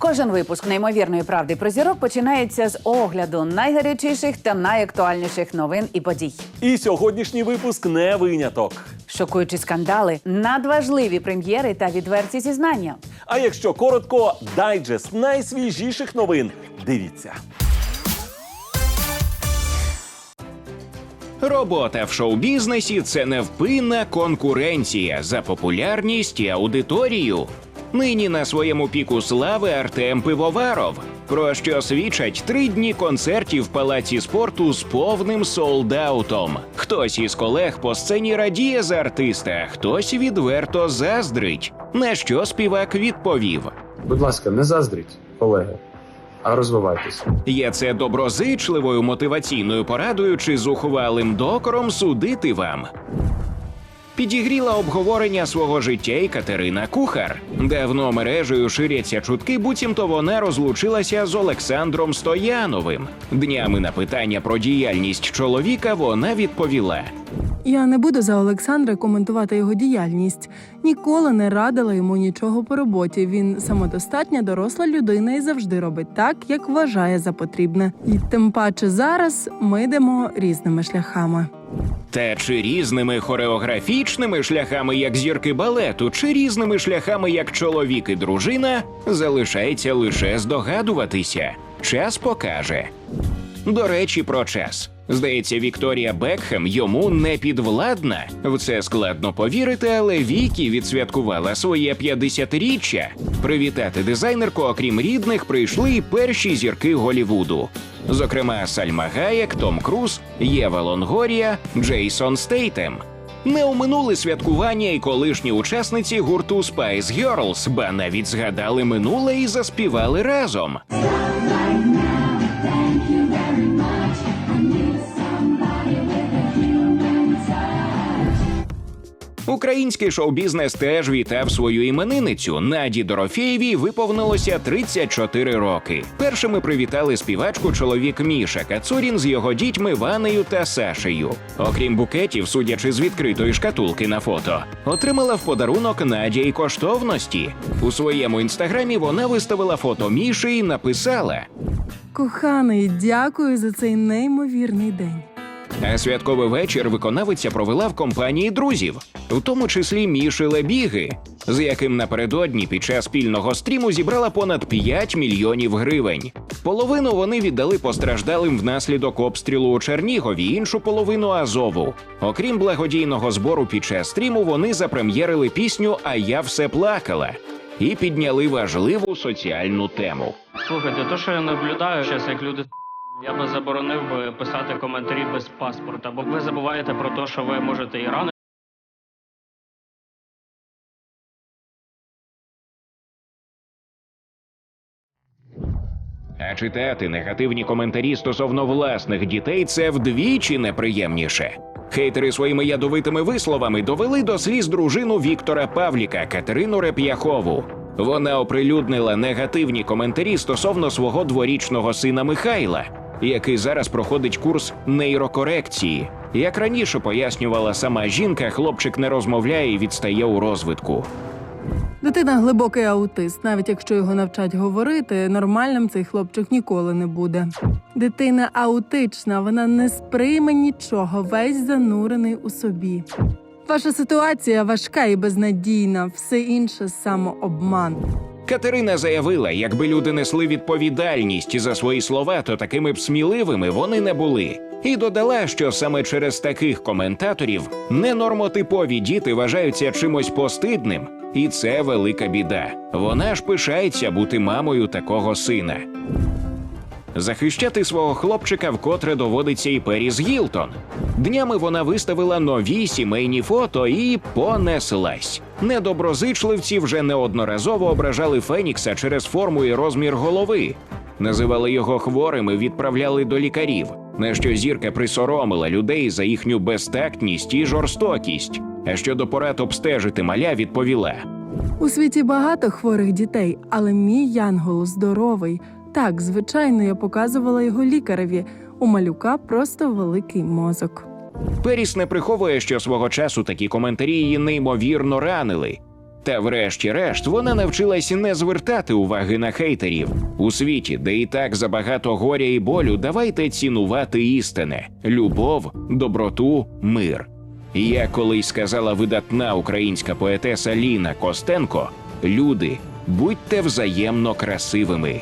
Кожен випуск неймовірної правди про зірок починається з огляду найгарячіших та найактуальніших новин і подій. І сьогоднішній випуск не виняток. Шокуючі скандали, надважливі прем'єри та відверті зізнання. А якщо коротко, дайджест найсвіжіших новин. Дивіться. Робота в шоу-бізнесі це невпинна конкуренція за популярність і аудиторію. Нині на своєму піку слави Артем Пивоваров, про що свідчать три дні концертів в палаці спорту з повним солдаутом. Хтось із колег по сцені радіє за артиста, хтось відверто заздрить. На що співак відповів: Будь ласка, не заздріть, колеги, а розвивайтеся. Є це доброзичливою мотиваційною порадою чи зухвалим докором судити вам. Підігріла обговорення свого життя і Катерина Кухар. Давно мережею ширяться чутки, буцімто вона розлучилася з Олександром Стояновим. Днями на питання про діяльність чоловіка вона відповіла: Я не буду за Олександра коментувати його діяльність. Ніколи не радила йому нічого по роботі. Він самодостатня доросла людина і завжди робить так, як вважає за потрібне. І тим паче зараз ми йдемо різними шляхами. Та чи різними хореографічними шляхами, як зірки балету, чи різними шляхами, як чоловік і дружина, залишається лише здогадуватися. Час покаже. До речі, про час. Здається, Вікторія Бекхем йому не підвладна. В це складно повірити, але Вікі відсвяткувала своє 50-річчя. Привітати дизайнерку, окрім рідних, прийшли і перші зірки Голівуду. Зокрема, Сальма Гаєк, Том Круз, Єва Лонгорія, Джейсон Стейтем. Не оминули святкування і колишні учасниці гурту Spice Girls, ба навіть згадали минуле і заспівали разом. Український шоу-бізнес теж вітав свою іменинницю. Наді Дорофєєвій виповнилося 34 роки. Першими привітали співачку чоловік Міша Кацурін з його дітьми Ванею та Сашею. Окрім букетів, судячи з відкритої шкатулки на фото, отримала в подарунок Надя й коштовності. У своєму інстаграмі вона виставила фото Міші і написала. Коханий, дякую за цей неймовірний день. А святковий вечір виконавиця провела в компанії друзів, у тому числі Міші Лебіги, з яким напередодні під час спільного стріму зібрала понад 5 мільйонів гривень. Половину вони віддали постраждалим внаслідок обстрілу у Чернігові, іншу половину Азову. Окрім благодійного збору під час стріму, вони запрем'єрили пісню А я все плакала і підняли важливу соціальну тему. Слухайте, то, що я наблюдаю зараз, як люди я би заборонив би писати коментарі без паспорта, бо ви забуваєте про те, що ви можете і рано А читати негативні коментарі стосовно власних дітей це вдвічі неприємніше. Хейтери своїми ядовитими висловами довели до сліз дружину Віктора Павліка Катерину Реп'яхову. Вона оприлюднила негативні коментарі стосовно свого дворічного сина Михайла, який зараз проходить курс нейрокорекції. Як раніше пояснювала сама жінка, хлопчик не розмовляє і відстає у розвитку. Дитина глибокий аутист. Навіть якщо його навчать говорити, нормальним цей хлопчик ніколи не буде. Дитина аутична, вона не сприйме нічого, весь занурений у собі. Ваша ситуація важка і безнадійна, все інше самообман. Катерина заявила, якби люди несли відповідальність за свої слова, то такими б сміливими вони не були. І додала, що саме через таких коментаторів ненормотипові діти вважаються чимось постидним, і це велика біда. Вона ж пишається бути мамою такого сина. Захищати свого хлопчика вкотре доводиться і Періс Гілтон. Днями вона виставила нові сімейні фото і понеслась. Недоброзичливці вже неодноразово ображали Фенікса через форму і розмір голови. Називали його хворим і відправляли до лікарів, на що зірка присоромила людей за їхню безтактність і жорстокість. А щодо порад обстежити маля, відповіла: У світі багато хворих дітей, але мій янгол здоровий. Так, звичайно, я показувала його лікареві. У малюка просто великий мозок. Періс не приховує, що свого часу такі коментарі її неймовірно ранили. Та врешті-решт вона навчилась не звертати уваги на хейтерів. У світі, де і так забагато горя і болю, давайте цінувати істини, любов, доброту, мир. Як колись сказала видатна українська поетеса Ліна Костенко: люди, будьте взаємно красивими.